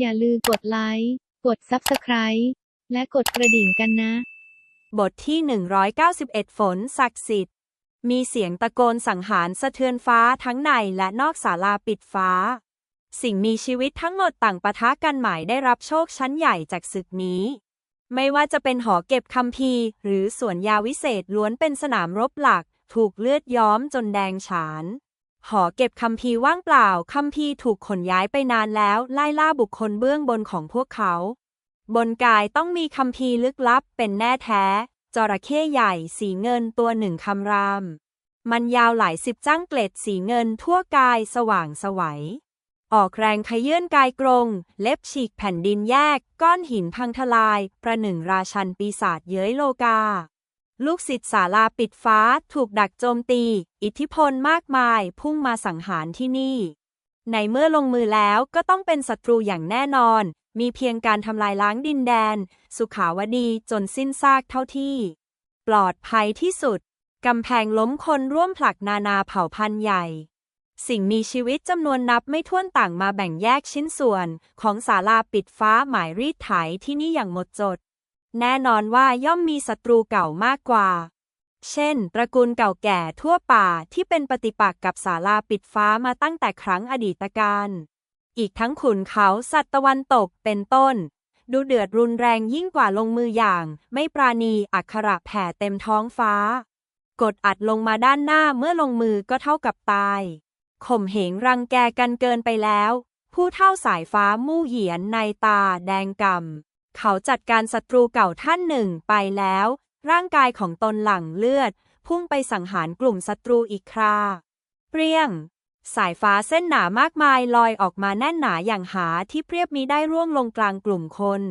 อย่าลืมกดไลค์ กด Subscribe และกดกระดิ่งกันนะ บทที่ 191 ฝนศักดิ์สิทธิ์ มีเสียงตะโกนสังหารสะเทือนฟ้าทั้งในและนอกศาลาปิดฟ้า สิ่งมีชีวิตทั้งหมดต่างปะทะกันหมายได้รับโชคชั้นใหญ่จากศึกนี้ ไม่ว่าจะเป็นหอเก็บคัมภีร์ หรือสวนยาวิเศษล้วนเป็นสนามรบหลัก ถูกเลือดย้อมจนแดงฉาน หอเก็บคัมภีร์ว่างเปล่า คัมภีร์ถูกขนย้ายไปนานแล้ว ไล่ล่าบุคคลเบื้องบนของพวกเขา บนกายต้องมีคัมภีร์ลึกลับ เป็นแน่แท้ จระเข้ใหญ่สีเงินตัวหนึ่งคำราม มันยาวหลายสิบจ้างเกล็ดสีเงินทั่วกายสว่างสวัย ออกแรงขยื่นกายกรงเล็บฉีกแผ่นดินแยก ก้อนหินพังทลาย ประหนึ่งราชันปีศาจเย้ยโลกา ลูกศิษย์ศาลาปิดฟ้าถูกดักโจมตี อิทธิพลมากมาย พุ่งมาสังหารที่นี่ ในเมื่อลงมือแล้วก็ต้องเป็นศัตรูอย่างแน่นอน มีเพียงการทำลายล้างดินแดน สุขาวดีจนสิ้นซากเท่าที่ ปลอดภัยที่สุด กำแพงล้มคนร่วมผลักนานาเผ่าพันธุ์ใหญ่ สิ่งมีชีวิตจำนวนนับไม่ถ้วนต่างมาแบ่งแยกชิ้นส่วน ของศาลาปิดฟ้าหมายรีดไถที่นี่อย่างหมดจด แน่นอนว่าย่อมมีศัตรูเก่ามากกว่า เช่น ตระกูลเก่าแก่ทั่วป่าที่เป็นปฏิปักษ์กับศาลาปิดฟ้ามาตั้งแต่ครั้งอดีตการ อีกทั้งขุนเขาสัตว์ตะวันตกเป็นต้น ดูเดือดรุนแรงยิ่งกว่าลงมืออย่าง ไม่ปราณีอักขระแผ่เต็มท้องฟ้า กดอัดลงมาด้านหน้าเมื่อลงมือก็เท่ากับตาย ข่มเหงรังแกกันเกินไปแล้ว ผู้เท่าสายฟ้ามู่เหยียนในตาแดงกำ เขาจัดการศัตรูเก่าท่านหนึ่งไปแล้ว ร่างกายของตนหลั่งเลือด พุ่งไปสังหารกลุ่มศัตรูอีกครา เปรี้ยง สายฟ้าเส้นหนามากมายลอยออกมาแน่นหนาอย่างหาที่เปรียบมีได้ร่วงลงกลางกลุ่มคน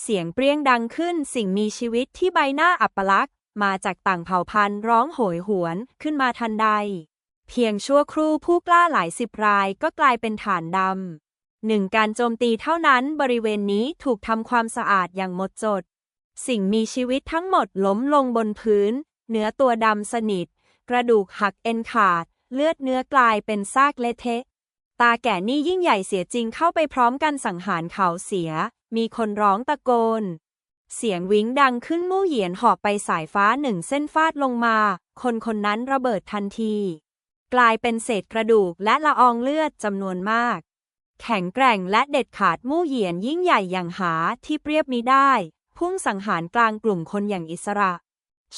เสียงเปรี้ยงดังขึ้นสิ่งมีชีวิตที่ใบหน้าอัปลักษณ์มาจากต่างเผ่าพันธุ์ร้องโหยหวนขึ้นมาทันใด เพียงชั่วครู่ผู้กล้าหลายสิบรายก็กลายเป็นฐานดำ หนึ่งการโจมตีเท่านั้นบริเวณนี้ถูกทำความสะอาดอย่างหมดจด สิ่งมีชีวิตทั้งหมดล้มลงบนพื้น เนื้อตัวดำสนิท กระดูกหักเอ็นขาด เลือดเนื้อกลายเป็นซากเละเทะ ตาแก่นี่ยิ่งใหญ่เสียจริงเข้าไปพร้อมกันสังหารเขาเสีย มีคนร้องตะโกน เสียงวิ้งดังขึ้นมู่เหยียนหอบไปสายฟ้าหนึ่งเส้นฟาดลงมา คนคนนั้นระเบิดทันที กลายเป็นเศษกระดูกและละอองเลือดจำนวนมาก แข็งแกร่งและเด็ดขาดมู่เหยียนยิ่งใหญ่อย่างหาที่เปรียบมิได้ พุ่งสังหารกลางกลุ่มคนอย่างอิสระ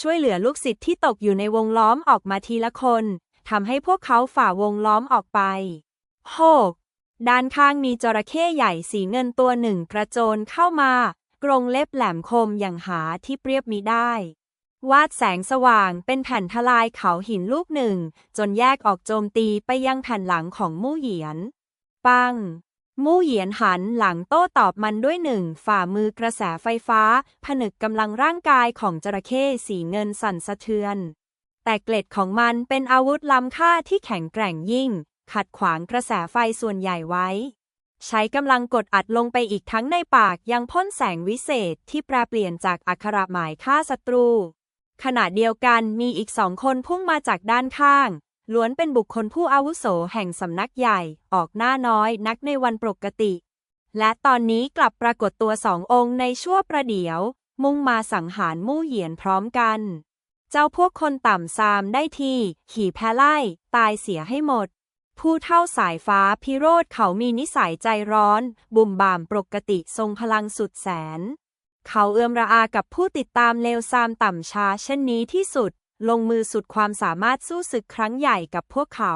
ช่วยเหลือลูกศิษย์ที่ตกอยู่ในวงล้อมออกมาทีละคนทำให้พวกเขาฝ่าวงล้อมออกไปโฮกด้านข้างมีจระเข้ใหญ่สีเงินตัวหนึ่งกระโจนเข้ามากรงเล็บแหลมคมอย่างหาที่เปรียบมิได้ วาดแสงสว่างเป็นแผ่นทลายเขาหินลูกหนึ่ง จนแยกออกโจมตีไปยังแผ่นหลังของมู่เหยียน ปัง มู่เหยียนหันหลังโต้ตอบมันด้วยหนึ่งฝ่ามือกระแสไฟฟ้า ผนึกกำลังร่างกายของจระเข้สีเงินสั่นสะเทือน แต่เกล็ดของมันเป็นอาวุธล้ำค่าที่แข็งแกร่งยิ่ง ขัดขวางกระแสไฟส่วนใหญ่ไว้ ใช้กำลังกดอัดลงไปอีกทั้งในปากยังพ่นแสงวิเศษที่แปรเปลี่ยนจากอักขระหมายฆ่าศัตรูขณะเดียวกันมีอีกสองคนพุ่งมาจากด้านข้าง ล้วนเป็นบุคคลผู้อาวุโสแห่งสำนักใหญ่ ออกหน้าน้อยนักในวันปกติ และตอนนี้กลับปรากฏตัวสององค์ในชั่วประเดี๋ยว มุ่งมาสังหารมู่เหยียนพร้อมกัน เจ้าพวกคนต่ำซามได้ทีขี่แพไล่ ตายเสียให้หมด ผู้เท่าสายฟ้าพิโรธเขามีนิสัยใจร้อน บุ่มบ่ามปกติทรงพลังสุดแสน เขาเอื้อมระอากับผู้ติดตามเลวซามต่ำช้าเช่นนี้ที่สุด ลงมือสุดความสามารถสู้ศึกครั้งใหญ่กับพวกเขา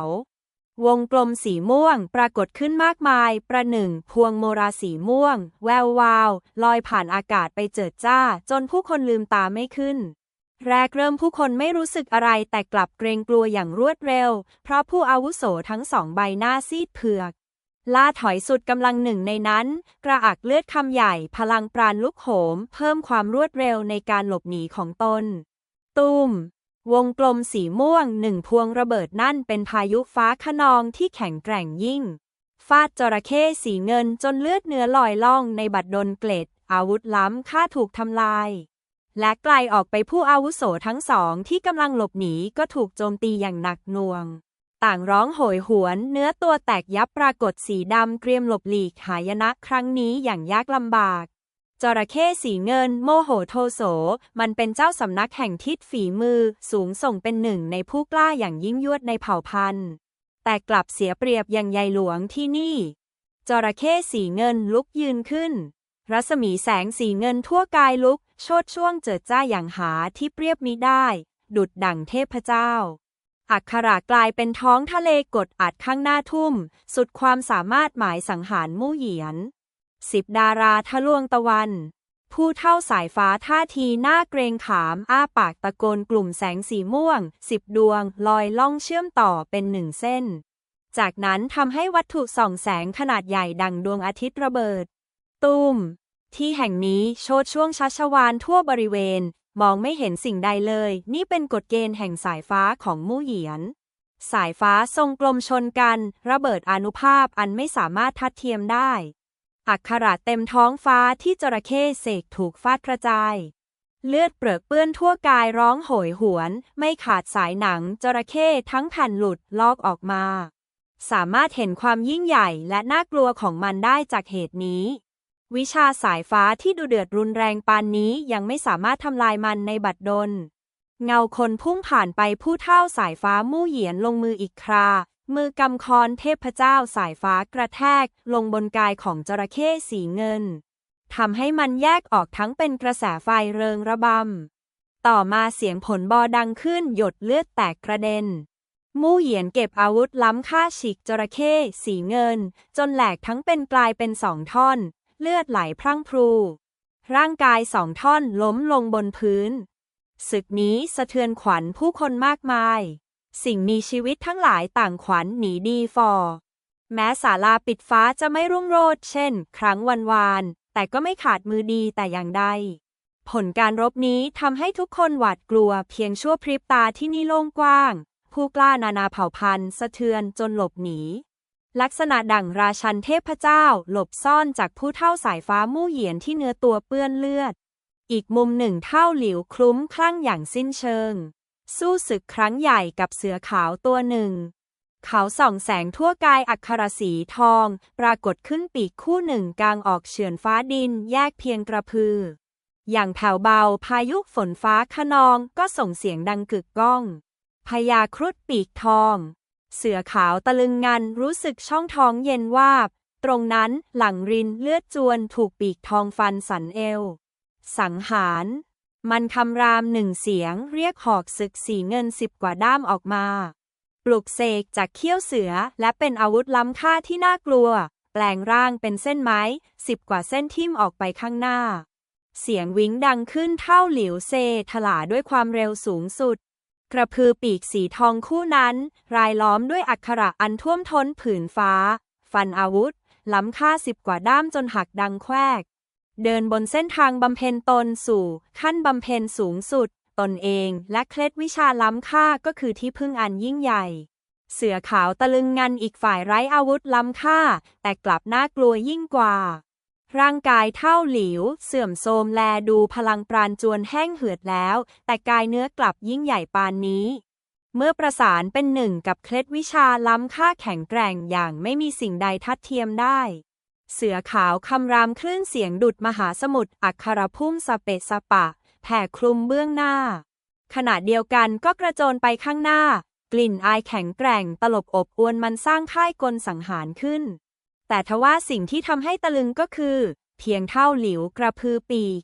วงกลมสีม่วงปรากฏขึ้นมากมาย ประหนึ่ง พวงโมราสีม่วง แวววาว ลอยผ่านอากาศไปเจิดจ้า จนผู้คนลืมตาไม่ขึ้น แรกเริ่มผู้คนไม่รู้สึกอะไรแต่กลับเกรงกลัวอย่างรวดเร็ว เพราะผู้อาวุโสทั้งสองใบหน้าซีดเผือกล่าถอยสุดกำลังหนึ่งในนั้น กระอักเลือดคำใหญ่ พลังปราณลุกโหม เพิ่มความรวดเร็วในการหลบหนีของตน ตุ้ม วงกลมสีม่วงหนึ่งพวงระเบิดนั่นเป็นพายุฟ้าขนองที่แข็งแกร่งยิ่ง ฟาดจระเข้สีเงินจนเลือดเนื้อลอยล่องในบัดดลเกล็ด อาวุธล้ำค่าถูกทำลาย และไกลออกไปผู้อาวุโสทั้งสองที่กำลังหลบหนีก็ถูกโจมตีอย่างหนักหน่วง ต่างร้องโหยหวนเนื้อตัวแตกยับปรากฏสีดำเกรียมหลบหลีกหายนะครั้งนี้อย่างยากลำบาก จระเข้สีเงินโมโหโทโส มันเป็นเจ้าสำนักแห่งทิศฝีมือ สูงส่งเป็นหนึ่งในผู้กล้าอย่างยิ่งยวดในเผ่าพันธุ์ แต่กลับเสียเปรียบอย่างใหญ่หลวงที่นี่ จระเข้สีเงินลุกยืนขึ้น รัศมีแสงสีเงินทั่วกายลุก โชดช่วงเจิดจ้าอย่างหาที่เปรียบมิได้ ดุดดั่งเทพเจ้า อักขระกลายเป็นท้องทะเลกดอัดข้างหน้าทุ่ม สุดความสามารถหมายสังหารมู่เหยียน สิบดาราทะลวงตะวัน ผู้เท่าสายฟ้าท่าทีหน้าเกรงขาม อ้าปากตะโกนกลุ่มแสงสีม่วง สิบดวง ลอยล่องเชื่อมต่อเป็นหนึ่งเส้น จากนั้นทำให้วัตถุส่องแสงขนาดใหญ่ดังดวงอาทิตย์ระเบิดตูมที่แห่งนี้โชดช่วงชัชวานทั่วบริเวณ มองไม่เห็นสิ่งใดเลย นี่เป็นกฎเกณฑ์แห่งสายฟ้าของมู่เหยียนสายฟ้าทรงกลมชนกัน ระเบิดอนุภาพอันไม่สามารถทัดเทียมได้ อักขระเต็มท้องฟ้าที่จระเข้เสกถูกฟาดกระจาย เลือดเปรอะเปื้อนทั่วกายร้องโหยหวน ไม่ขาดสายหนังจระเข้ทั้งแผ่นหลุดลอกออกมา สามารถเห็นความยิ่งใหญ่และน่ากลัวของมันได้จากเหตุนี้ วิชาสายฟ้าที่ดูเดือดรุนแรงปานนี้ยังไม่สามารถทำลายมันในบัดดลเงาคนพุ่งผ่านไปผู้เท่าสายฟ้ามู่เหยียนลงมืออีกครา มือกำคอนเทพเจ้าสายฟ้ากระแทกลงบนกายของจระเข้สีเงินทำให้มันแยกออกทั้งเป็นกระแสไฟเริงระบำ ต่อมาเสียงผลบอดังขึ้นหยดเลือดแตกกระเด็น มู่เหยียนเก็บอาวุธล้ำค่าฉีกจระเข้สีเงิน จนแหลกทั้งเป็นกลายเป็นสองท่อน เลือดไหลพรั่งพรู ร่างกายสองท่อนล้มลงบนพื้น ศึกนี้สะเทือนขวัญผู้คนมากมาย สิ่งมีชีวิตทั้งหลายต่างขวัญหนีดีฟอแม้ศาลาปิดฟ้าจะไม่รุ่งโรจน์เช่น ครั้งวันวาน แต่ก็ไม่ขาดมือดีแต่อย่างใด ผลการรบนี้ทำให้ทุกคนหวาดกลัวเพียงชั่วพริบตาที่นี่โล่งกว้าง ผู้กล้านานาเผ่าพันธุ์สะเทือนจนหลบหนี ลักษณะดั่งราชันเทพเจ้า หลบซ่อนจากผู้เท่าสายฟ้ามู่เหยียนที่เนื้อตัวเปื้อนเลือด อีกมุมหนึ่งเท่าหลิวคลุ้มคลั่งอย่างสิ้นเชิง สู้ศึกครั้งใหญ่กับเสือขาวตัวหนึ่ง เขาส่องแสงทั่วกายอัครสีทอง ปรากฏขึ้นปีกคู่หนึ่งกลางออกเฉือนฟ้าดินแยกเพียงกระพือ อย่างแผ่วเบาพายุฝนฟ้าขนองก็ส่งเสียงดังกึกก้องพญาครุฑปีกทอง เสือขาวตะลึงงันรู้สึกช่องท้องเย็นวาบ ตรงนั้นหลังรินเลือดจวนถูกปีกทองฟันสันเอว สังหาร มันคำรามหนึ่งเสียงเรียกหอกศึกสีเงินสิบกว่าด้ามออกมา ปลุกเสกจากเขี้ยวเสือและเป็นอาวุธล้ำค่าที่น่ากลัว แปลงร่างเป็นเส้นไม้สิบกว่าเส้นทิ่มออกไปข้างหน้า เสียงวิ้งดังขึ้นเท่าหลิวเซถลาด้วยความเร็วสูงสุด กระพือปีกสีทองคู่นั้น รายล้อมด้วยอักขระอันท่วมท้นผืนฟ้า ฟันอาวุธ ล้ำค่าสิบกว่าด้ามจนหักดังแควก เดินบนเส้นทางบำเพ็ญตนสู่ ขั้นบำเพ็ญสูงสุด ตนเองและเคล็ดวิชาล้ำค่าก็คือที่พึ่งอันยิ่งใหญ่ เสือขาวตะลึงงันอีกฝ่ายไร้อาวุธล้ำค่า แต่กลับน่ากลัวยิ่งกว่า ร่างกายเท่าหลิว เสื่อมโทรมแลดูพลังปราณจวนแห้งเหือดแล้ว แต่กายเนื้อกลับยิ่งใหญ่ปานนี้เมื่อประสานเป็นหนึ่งกับเคล็ดวิชาล้ำค่าแข็งแกร่งอย่างไม่มีสิ่งใดทัดเทียมได้ เสือขาวคำรามคลื่นเสียงดุดมหาสมุทรอักขรพุ่มสเปะสปะ แผ่คลุมเบื้องหน้า ขณะเดียวกันก็กระโจนไปข้างหน้า กลิ่นอายแข็งแกร่งตลบอบอวนมันสร้างค่ายกลสังหารขึ้น แต่ทว่าสิ่งที่ทำให้ตะลึงก็คือ เพียงเท่าหลิวกระพือปีก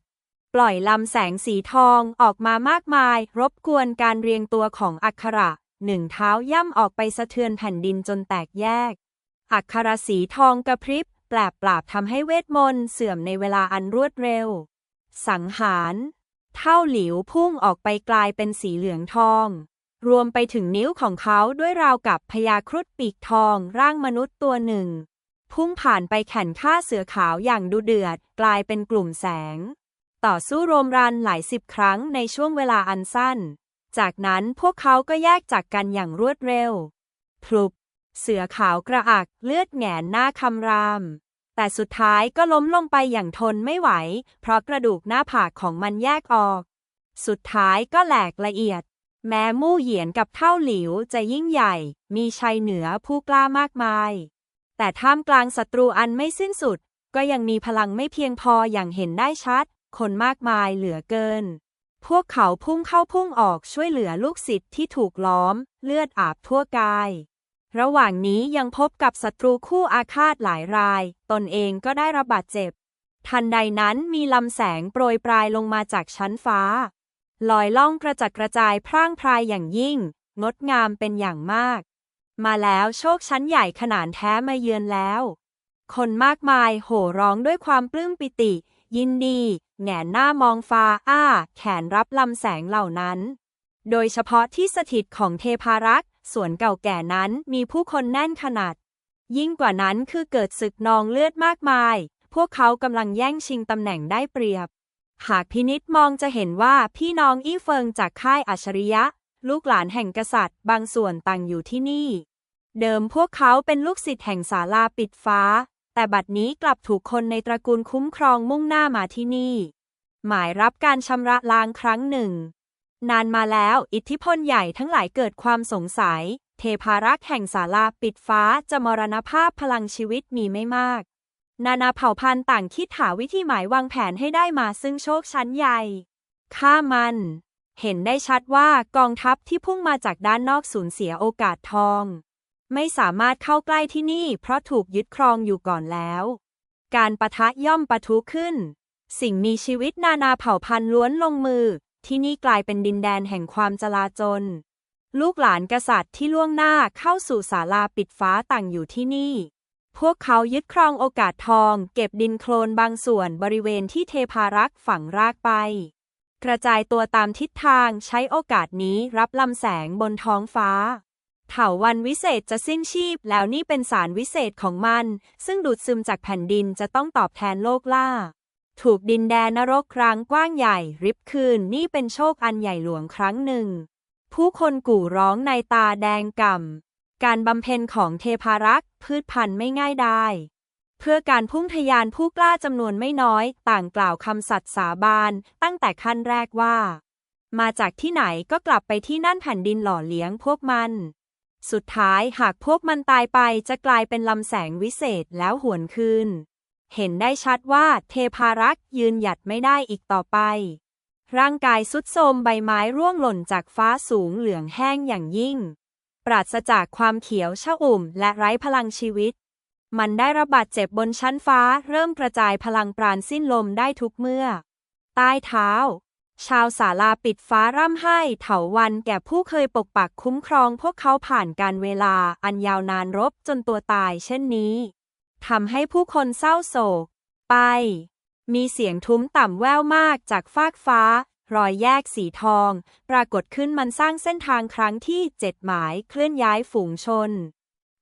ปล่อยลำแสงสีทองออกมามากมาย รบกวนการเรียงตัวของอักขระหนึ่งเท้าย่ำออกไปสะเทือนแผ่นดินจนแตกแยก อักขระสีทองกระพริบ แปลบปราบทำให้เวทมนต์เสื่อมในเวลาอันรวดเร็ว สังหารเท่าหลิวพุ่งออกไปกลายเป็นสีเหลืองทอง รวมไปถึงนิ้วของเขาด้วยราวกับพญาครุฑปีกทองร่างมนุษย์ตัวหนึ่ง พุ่งผ่านไปแข่นฆ่าเสือขาวอย่างดุเดือด กลายเป็นกลุ่มแสง ต่อสู้โรมรันหลายสิบครั้งในช่วงเวลาอันสั้น จากนั้นพวกเขาก็แยกจากกันอย่างรวดเร็วพลุบ เสือขาวกระอักเลือดแหงนหน้าคำราม แต่สุดท้ายก็ล้มลงไปอย่างทนไม่ไหว เพราะกระดูกหน้าผากของมันแยกออก สุดท้ายก็แหลกละเอียด แม้มู่เหยียนกับเท่าหลิวจะยิ่งใหญ่ มีชัยเหนือผู้กล้ามากมาย แต่ท่ามกลางศัตรูอันไม่สิ้นสุด ก็ยังมีพลังไม่เพียงพออย่างเห็นได้ชัด คนมากมายเหลือเกิน พวกเขาพุ่งเข้าพุ่งออกช่วยเหลือลูกศิษย์ที่ถูกล้อม เลือดอาบทั่วกาย ระหว่างนี้ยังพบกับศัตรูคู่อาฆาตหลายราย ตนเองก็ได้รับบาดเจ็บ ทันใดนั้นมีลำแสงโปรยปลายลงมาจากชั้นฟ้า ลอยล่องกระจัดกระจายพร่างพรายอย่างยิ่ง งดงามเป็นอย่างมาก มาแล้วโชคชั้นใหญ่ขนาดแท้มาเยือนแล้ว คนมากมายโห่ร้องด้วยความปลื้มปิติ ยินดี แหงนหน้ามองฟ้า อ้า แขนรับลำแสงเหล่านั้น โดยเฉพาะที่สถิตของเทพารักษ สวนเก่าแก่นั้นมีผู้คนแน่นขนาด ยิ่งกว่านั้นคือเกิดศึกนองเลือดมากมาย พวกเขากำลังแย่งชิงตำแหน่งได้เปรียบ หากพินิษมองจะเห็นว่าพี่น้องอี้เฟิงจากค่ายอัจฉริยะ ลูกหลานแห่งกษัตริย์ บางส่วนต่างอยู่ที่นี่ เดิมพวกเขาเป็นลูกศิษย์แห่งศาลาปิดฟ้า แต่บัดนี้กลับถูกคนในตระกูลคุ้มครองมุ่งหน้ามาที่นี่ หมายรับการชำระล้างครั้งหนึ่ง นานมาแล้วอิทธิพลใหญ่ทั้งหลายเกิดความสงสัย เทพารักษ์แห่งศาลาปิดฟ้าจะมรณภาพพลังชีวิตมีไม่มาก นานาเผ่าพันธุ์ต่างคิดหาวิธีหมายวางแผนให้ได้มาซึ่งโชคชั้นใหญ่ฆ่ามัน เห็นได้ชัดว่ากองทัพที่พุ่งมาจากด้านนอกสูญเสียโอกาสทอง ไม่สามารถเข้าใกล้ที่นี่ เพราะถูกยึดครองอยู่ก่อนแล้ว การปะทะย่อมปะทุขึ้น สิ่งมีชีวิตนานาเผ่าพันธุ์ล้วนลงมือ ที่นี่กลายเป็นดินแดนแห่งความจลาจล ลูกหลานกษัตริย์ที่ล่วงหน้าเข้าสู่ศาลาปิดฟ้าต่างอยู่ที่นี่ พวกเขายึดครองโอกาสทอง เก็บดินโคลนบางส่วนบริเวณที่เทพารักษ์ฝังรากไป กระจายตัวตามทิศทางใช้โอกาสนี้รับลำแสงบนท้องฟ้าเถาวันวิเศษจะสิ้นชีพแล้วนี่เป็นสารวิเศษของมัน ซึ่งดูดซึมจากแผ่นดินจะต้องตอบแทนโลกล่า ถูกดินแดนนรกครั้งกว้างใหญ่ริบคืนนี่เป็นโชคอันใหญ่หลวงครั้งหนึ่ง ผู้คนกู่ร้องในตาแดงก่ำ การบำเพ็ญของเทพารักษ์พืชพันธุ์ไม่ง่ายได้ เพื่อการพุ่งทะยานผู้กล้าจำนวนไม่น้อย ต่างกล่าวคำสัตย์สาบานตั้งแต่ขั้นแรกว่า มาจากที่ไหนก็กลับไปที่นั่นแผ่นดินหล่อเลี้ยงพวกมัน สุดท้ายหากพวกมันตายไปจะกลายเป็นลำแสงวิเศษแล้วหวนคืน เห็นได้ชัดว่าเทพารักษ์ยืนหยัดไม่ได้อีกต่อไป ร่างกายสุดโทรมใบไม้ร่วงหล่นจากฟ้าสูงเหลืองแห้งอย่างยิ่ง ปราศจากความเขียวชอุ่มและไร้พลังชีวิต มันได้ระบาดเจ็บบนชั้นฟ้าเริ่มกระจายพลังปราณสิ้นลมได้ทุกเมื่อ ใต้เท้า ชาวศาลาปิดฟ้าร่ำไห้เถาวันแก่ผู้เคยปกปักคุ้มครองพวกเขาผ่านการเวลาอันยาวนานรบจนตัวตายเช่นนี้ ทำให้ผู้คนเศร้าโศก ไป มีเสียงทุ้มต่ำแว่วมากจากฟากฟ้า รอยแยกสีทอง ปรากฏขึ้นมันสร้างเส้นทางครั้งที่เจ็ดหมายเคลื่อนย้ายฝูงชน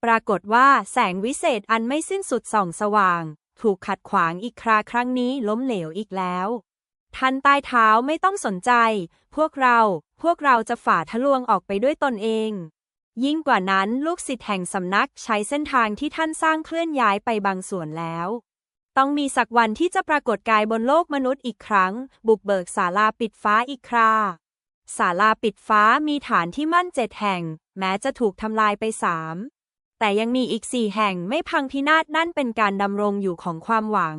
ปรากฏว่าแสงวิเศษอันไม่สิ้นสุดส่องสว่าง ถูกขัดขวางอีกคราครั้งนี้ล้มเหลวอีกแล้วทันใต้เท้าไม่ต้องสนใจ พวกเรา พวกเราจะฝ่าทะลวงออกไปด้วยตนเอง ยิ่งกว่านั้นลูกศิษย์แห่งสำนักใช้เส้นทางที่ท่านสร้างเคลื่อนย้ายไปบางส่วนแล้ว ต้องมีสักวันที่จะปรากฏกายบนโลกมนุษย์อีกครั้ง บุกเบิกศาลาปิดฟ้าอีกคราศาลาปิดฟ้ามีฐานที่มั่นเจ็ดแห่ง แม้จะถูกทำลายไปสามแต่ยังมีอีกสี่แห่งไม่พังพินาศนั่นเป็นการดำรงอยู่ของความหวัง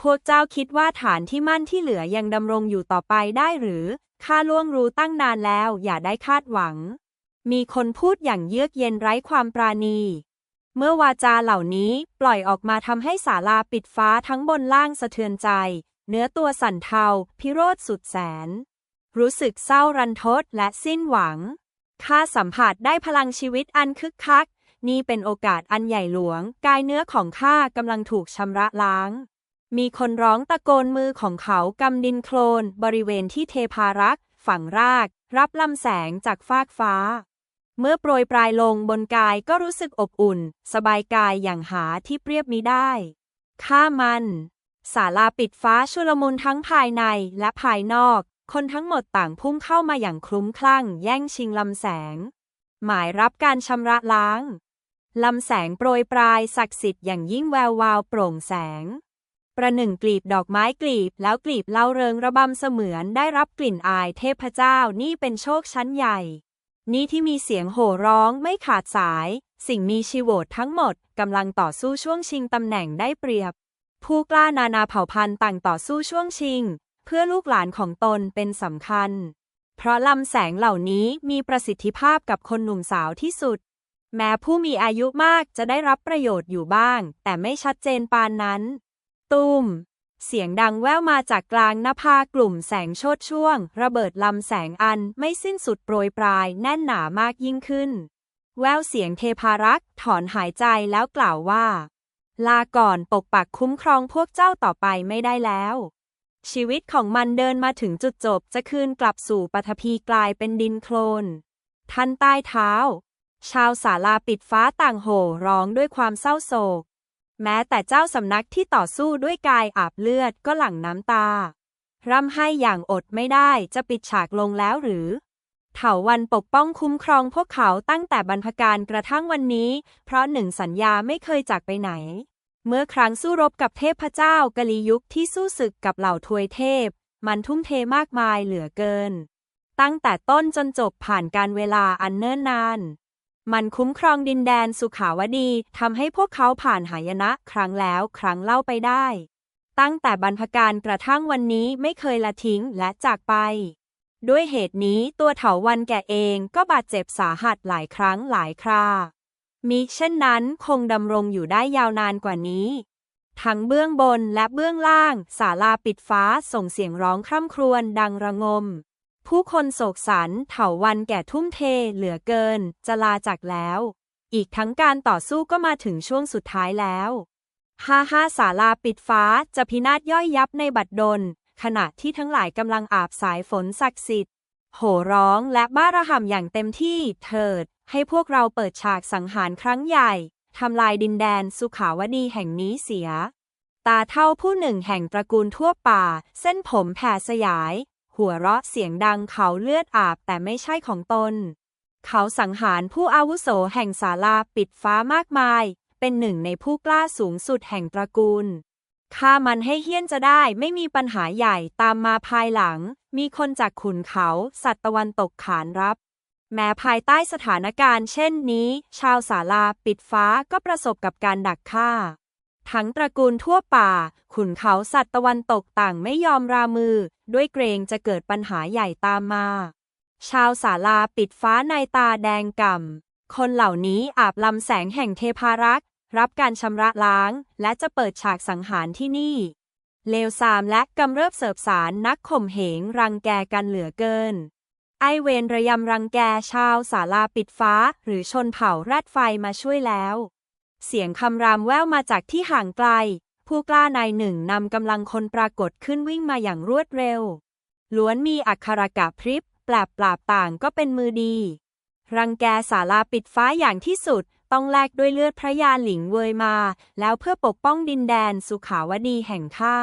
พวกเจ้าคิดว่าฐานที่มั่นที่เหลือยังดำรงอยู่ต่อไปได้หรือข้าล่วงรู้ตั้งนานแล้วอย่าได้คาดหวัง มีคนพูดอย่างเยือกเย็นไร้ความปราณี เมื่อวาจาเหล่านี้ปล่อยออกมาทำให้ศาลาปิดฟ้าทั้งบนล่างสะเทือนใจ เนื้อตัวสั่นเทา พิโรธสุดแสน รู้สึกเศร้ารันทดและสิ้นหวัง ข้าสัมผัสได้พลังชีวิตอันคึกคัก นี่เป็นโอกาสอันใหญ่หลวง กายเนื้อของข้ากำลังถูกชำระล้าง มีคนร้องตะโกนมือของเขากำดินโคลน บริเวณที่เทพารักษ์ฝังราก รับลำแสงจากฟากฟ้า เมื่อโปรยปลายลงบนกายก็รู้สึกอบอุ่น สบายกายอย่างหาที่เปรียบมิได้ ข้ามันศาลาปิดฟ้าชุลมุนทั้งภายในและภายนอก คนทั้งหมดต่างพุ่งเข้ามาอย่างคลุ้มคลั่ง แย่งชิงลำแสง หมายรับการชำระล้าง ลำแสงโปรยปลายศักดิ์สิทธิ์อย่างยิ่งแวววาวโปร่งแสง ประหนึ่งกลีบดอกไม้กลีบแล้วกลีบเล่าเริงระบำเสมือนได้รับกลิ่นอายเทพเจ้านี่เป็นโชคชั้นใหญ่ นี่ที่มีเสียงโห่ร้องไม่ขาดสาย สิ่งมีชีวิตทั้งหมดกำลังต่อสู้ช่วงชิงตำแหน่งได้เปรียบ ผู้กล้านานาเผ่าพันธุ์ต่างต่อสู้ช่วงชิง เพื่อลูกหลานของตนเป็นสำคัญ เพราะลำแสงเหล่านี้มีประสิทธิภาพกับคนหนุ่มสาวที่สุด แม้ผู้มีอายุมากจะได้รับประโยชน์อยู่บ้าง แต่ไม่ชัดเจนปานนั้น ตุ้ม เสียงดังแว่วมาจากกลางหน้าผากลุ่มแสงโชดช่วง ระเบิดลำแสงอันไม่สิ้นสุดโปรยปลายแน่นหนามากยิ่งขึ้น แววเสียงเทพารักษ์ถอนหายใจแล้วกล่าวว่า ลาก่อนปกปักคุ้มครองพวกเจ้าต่อไปไม่ได้แล้ว ชีวิตของมันเดินมาถึงจุดจบจะคืนกลับสู่ปฐพีกลายเป็นดินโคลนทันใต้เท้า ชาวศาลาปิดฟ้าต่างโห่ร้องด้วยความเศร้าโศก แม้แต่เจ้าสำนักที่ต่อสู้ด้วยกายอาบเลือดก็หลั่งน้ำตา ร่ำไห้อย่างอดไม่ได้จะปิดฉากลงแล้วหรือ เถาวันปกป้องคุ้มครองพวกเขาตั้งแต่บรรพการกระทั่งวันนี้ เพราะหนึ่งสัญญาไม่เคยจากไปไหน เมื่อครั้งสู้รบกับเทพเจ้ากลียุคที่สู้ศึกกับเหล่าทวยเทพ มันทุ่มเทมากมายเหลือเกิน ตั้งแต่ต้นจนจบผ่านการเวลาอันเนิ่นนาน มันคุ้มครองดินแดนสุขาวดีทำให้พวกเขาผ่านหายนะ ครั้งแล้วครั้งเล่าไปได้ ตั้งแต่บรรพการกระทั่งวันนี้ไม่เคยละทิ้งและจากไป ด้วยเหตุนี้ตัวเถาวันแก่เองก็บาดเจ็บสาหัสหลายครั้งหลายครา มิเช่นนั้นคงดำรงอยู่ได้ยาวนานกว่านี้ ทั้งเบื้องบนและเบื้องล่างศาลาปิดฟ้าส่งเสียงร้องคร่ำครวญดังระงม ผู้คนโศกสันเถาวันแก่ทุ่มเทเหลือเกิน จะลาจากแล้ว อีกทั้งการต่อสู้ก็มาถึงช่วงสุดท้ายแล้วห้าห้าศาลาปิดฟ้าจะพินาศย่อยยับในบัดดล ขณะที่ทั้งหลายกำลังอาบสายฝนศักดิ์สิทธิ์ โห่ร้องและบ้าระห่ำอย่างเต็มที่เถิด ให้พวกเราเปิดฉากสังหารครั้งใหญ่ทำลายดินแดนสุขาวดีแห่งนี้เสีย ตาเท่าผู้หนึ่งแห่งตระกูลทั่วป่า เส้นผมแผ่สยาย หัวเราะเสียงดังเขาเลือดอาบแต่ไม่ใช่ของตน เขาสังหารผู้อาวุโสแห่งศาลาปิดฟ้ามากมาย เป็นหนึ่งในผู้กล้าสูงสุดแห่งตระกูลฆ่ามันให้เฮี้ยนจะได้ไม่มีปัญหาใหญ่ตามมาภายหลัง มีคนจากขุนเขา สัตว์ตะวันตกขานรับ แม้ภายใต้สถานการณ์เช่นนี้ ชาวศาลาปิดฟ้าก็ประสบกับการดักฆ่า ทั้งตระกูลทั่วป่า ขุนเขาสัตว์ตะวันตกต่างไม่ยอมรามือ ด้วยเกรงจะเกิดปัญหาใหญ่ตามมา ชาวศาลาปิดฟ้าในตาแดงก่ำ คนเหล่านี้อาบลำแสงแห่งเทพารักษ์ รับการชำระล้าง และจะเปิดฉากสังหารที่นี่ เลวซามและกำเริบเสบสารนักข่มเหงรังแกกันเหลือเกิน ไอเวนระยำรังแกชาวศาลาปิดฟ้าหรือชนเผ่าแรดไฟมาช่วยแล้วเสียงคำรามแว่วมาจากที่ห่างไกล ผู้กล้านายหนึ่งนำกำลังคนปรากฏขึ้นวิ่งมาอย่างรวดเร็ว ล้วนมีอักขระกะพริบแปลบปราบต่างก็เป็นมือดี รังแกศาลาปิดฟ้าอย่างที่สุด ต้องแลกด้วยเลือดพระยาหลิงเวยมา แล้วเพื่อปกป้องดินแดนสุขาวดีแห่งข้า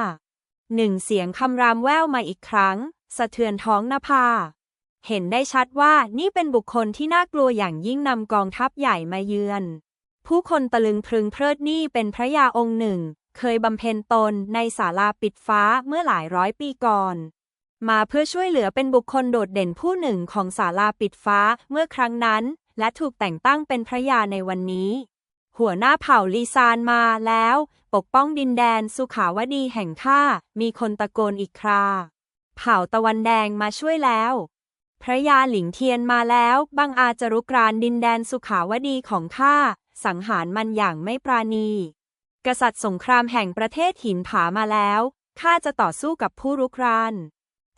หนึ่งเสียงคำรามแว่วมาอีกครั้ง สะเทือนท้องนภา เห็นได้ชัดว่านี่เป็นบุคคลที่น่ากลัวอย่างยิ่งนำกองทัพใหญ่มาเยือน ผู้คนตะลึงพรึงเพลิดนี่เป็นพระยาองค์หนึ่ง เคยบำเพ็ญตนในศาลาปิดฟ้าเมื่อหลายร้อยปีก่อน มาเพื่อช่วยเหลือเป็นบุคคลโดดเด่นผู้หนึ่งของศาลาปิดฟ้าเมื่อครั้งนั้น และถูกแต่งตั้งเป็นพระยาในวันนี้ หัวหน้าเผ่าลีซานมาแล้ว ปกป้องดินแดนสุขาวดีแห่งข้ามีคนตะโกนอีกครา เผ่าตะวันแดงมาช่วยแล้วพระยาหลิงเทียนมาแล้วบังอาจจะรุกรานดินแดนสุขาวดีของข้า สังหารมันอย่างไม่ปราณี กษัตริย์สงครามแห่งประเทศหินผามาแล้ว ข้าจะต่อสู้กับผู้รุกราน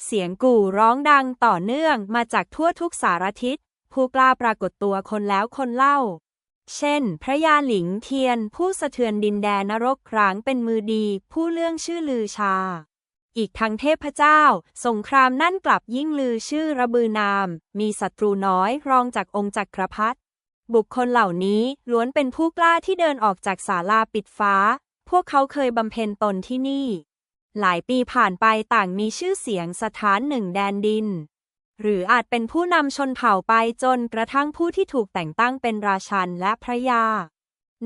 เสียงกู่ร้องดังต่อเนื่องมาจากทั่วทุกสารทิศ ผู้กล้าปรากฏตัวคนแล้วคนเล่า เช่น พระยาหลิงเทียนผู้สะเทือนดินแดนนรกร้างเป็นมือดี ผู้เรื่องชื่อลือชา อีกทั้งเทพเจ้า สงครามนั่นกลับยิ่งลือชื่อระบือนาม มีศัตรูน้อยรองจากองค์จักรพรรดิ บุคคลเหล่านี้ล้วนเป็นผู้กล้าที่เดินออกจากศาลาปิดฟ้า พวกเขาเคยบำเพ็ญตนที่นี่ หลายปีผ่านไปต่างมีชื่อเสียงสถานหนึ่งแดนดิน หรืออาจเป็นผู้นำชนเผ่าไปจนกระทั่งผู้ที่ถูกแต่งตั้งเป็นราชันและพระยา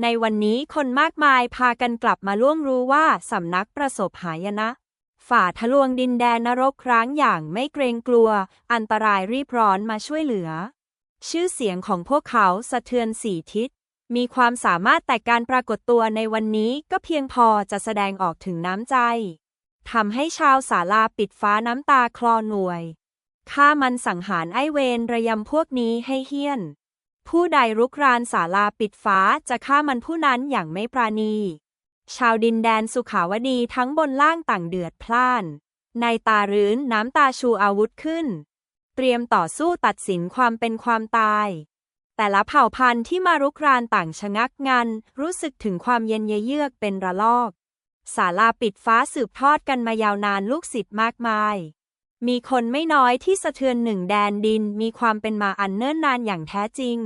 ในวันนี้คนมากมายพากันกลับมาล่วงรู้ว่าสำนักประสบหายนะฝ่าทะลวงดินแดนนรกร้างอย่างไม่เกรงกลัว อันตรายรีบร้อนมาช่วยเหลือ ชื่อเสียงของพวกเขาสะเทือนสี่ทิศ มีความสามารถแต่การปรากฏตัวในวันนี้ก็เพียงพอจะแสดงออกถึงน้ำใจทำให้ชาวศาลาปิดฟ้าน้ำตาคลอหน่วยฆ่ามันสังหารไอเวนระยำพวกนี้ให้เฮี้ยน ผู้ใดรุกรานศาลาปิดฟ้าจะฆ่ามันผู้นั้นอย่างไม่ปราณี ชาวดินแดนสุขาวดีทั้งบนล่างต่างเดือดพล่าน ในตารื้นน้ำตาชูอาวุธขึ้น เตรียมต่อสู้ตัดสินความเป็นความตาย แต่ละเผ่าพันธุ์ที่มารุกรานต่างชะงักงัน รู้สึกถึงความเย็นเยือกเป็นระลอกศาลาปิดฟ้าสืบทอดกันมายาวนานลูกศิษย์มากมาย มีคนไม่น้อยที่สะเทือนหนึ่งแดนดินมีความเป็นมาอันเนิ่นนานอย่างแท้จริง